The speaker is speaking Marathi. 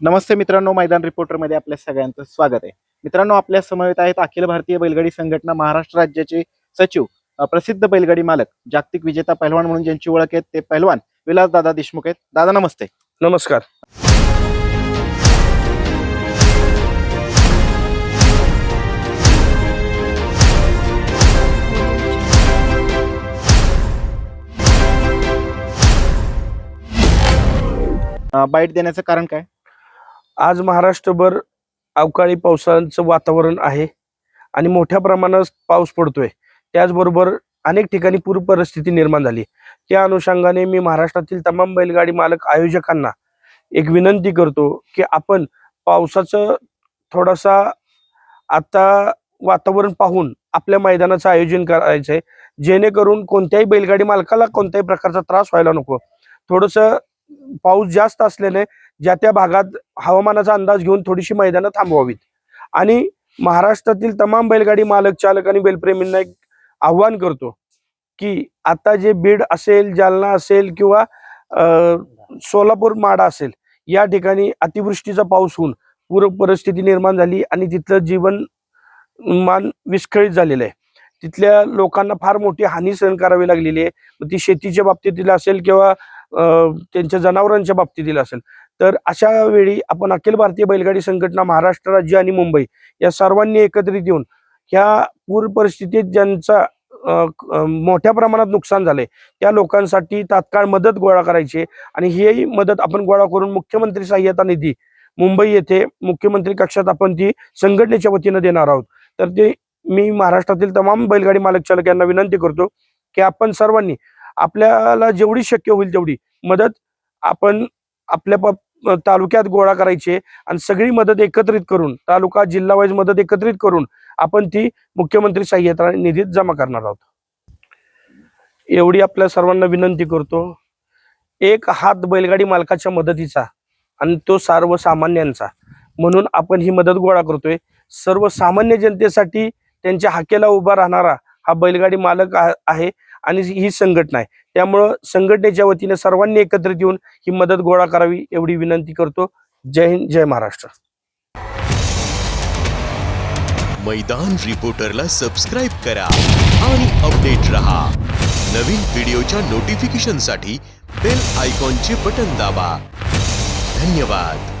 नमस्ते मित्रांनो मैदान रिपोर्टरमध्ये आपल्या सगळ्यांचं स्वागत आहे. मित्रांनो आपल्या समवेत आहेत अखिल भारतीय बैलगाडी संघटना महाराष्ट्र राज्याचे सचिव प्रसिद्ध बैलगाडी मालक जागतिक विजेता पहिलवान म्हणून ज्यांची ओळख आहे ते पहिलवान विलास दादा देशमुख आहेत. दादा नमस्ते. नमस्कार. अ, बाईट देण्याचं कारण काय? आज महाराष्ट्रभर अवकाळी पावसाचं वातावरण आहे आणि मोठ्या प्रमाणात पाऊस पडतोय. त्याचबरोबर अनेक ठिकाणी पूर परिस्थिती निर्माण झाली. त्या अनुषंगाने मी महाराष्ट्रातील तमाम बैलगाडी मालक आयोजकांना एक विनंती करतो की आपण पावसाचं थोडासा आता वातावरण पाहून आपल्या मैदानाचं आयोजन करायचंय. जेणेकरून कोणत्याही बैलगाडी मालकाला कोणत्याही प्रकारचा त्रास व्हायला नको. थोडंसं पाऊस जास्त असल्याने ज्या त्या भागात हवामानाचा अंदाज घेऊन थोडीशी मैदानं थांबवावीत. आणि महाराष्ट्रातील तमाम बैलगाडी मालक चालक आणि बैलप्रेमींना एक आव्हान करतो की आता जे बीड असेल जालना असेल किंवा सोलापूर माडा असेल या ठिकाणी अतिवृष्टीचा पाऊस होऊन पूर परिस्थिती निर्माण झाली आणि तिथलं जीवन मान विस्कळीत झालेलं आहे. तिथल्या लोकांना फार मोठी हानी सहन करावी लागलेली आहे. ती शेतीच्या बाबतीतील असेल किंवा त्यांच्या जनावरांच्या बाबतीतील असेल तर अशा वेळी आपण अखिल भारतीय बैलगाडी संघटना महाराष्ट्र राज्य आणि मुंबई या सर्वांनी एकत्रित येऊन ह्या पूर परिस्थितीत ज्यांचा मोठ्या प्रमाणात नुकसान झाले त्या लोकांसाठी तात्काळ मदत गोळा करायची आहे. आणि ही मदत आपण गोळा करून मुख्यमंत्री सहाय्यता निधी मुंबई येथे मुख्यमंत्री कक्षात आपण ती संघटनेच्या वतीनं देणार आहोत तर ते मी महाराष्ट्रातील तमाम बैलगाडी मालक चालक यांना विनंती करतो की आपण सर्वांनी आपल्याला जेवढी शक्य होईल तेवढी. मदत आपण आपल्या प- तालुक्यात गोळा करायची आहे आणि सगळी मदत एकत्रित करून तालुका जिल्हा वाईज मदत एकत्रित करून आपण ती मुख्यमंत्री सहाय्यता निधीत जमा करणार आहोत. एवढी आपल्या सर्वांना विनंती करतो. एक हात बैलगाडी मालकाच्या मदतीचा आणि तो सर्वसामान्यांचा. म्हणून आपण ही मदत गोळा करतोय. सर्वसामान्य जनतेसाठी त्यांच्या हाकेला उभा राहणारा हा बैलगाडी मालक आहे. आणि ही संघटना आहे. त्यामुळं संघटनेच्या वतीने सर्वांनी एकत्रित येऊन ही मदत गोळा करावी एवढी विनंती करतो. जय हिंद जय महाराष्ट्र. मैदान रिपोर्टरला सबस्क्राईब करा आणि अपडेट रहा. नवीन व्हिडिओच्या नोटिफिकेशनसाठी बेल आयकॉनचे बटन दाबा. धन्यवाद.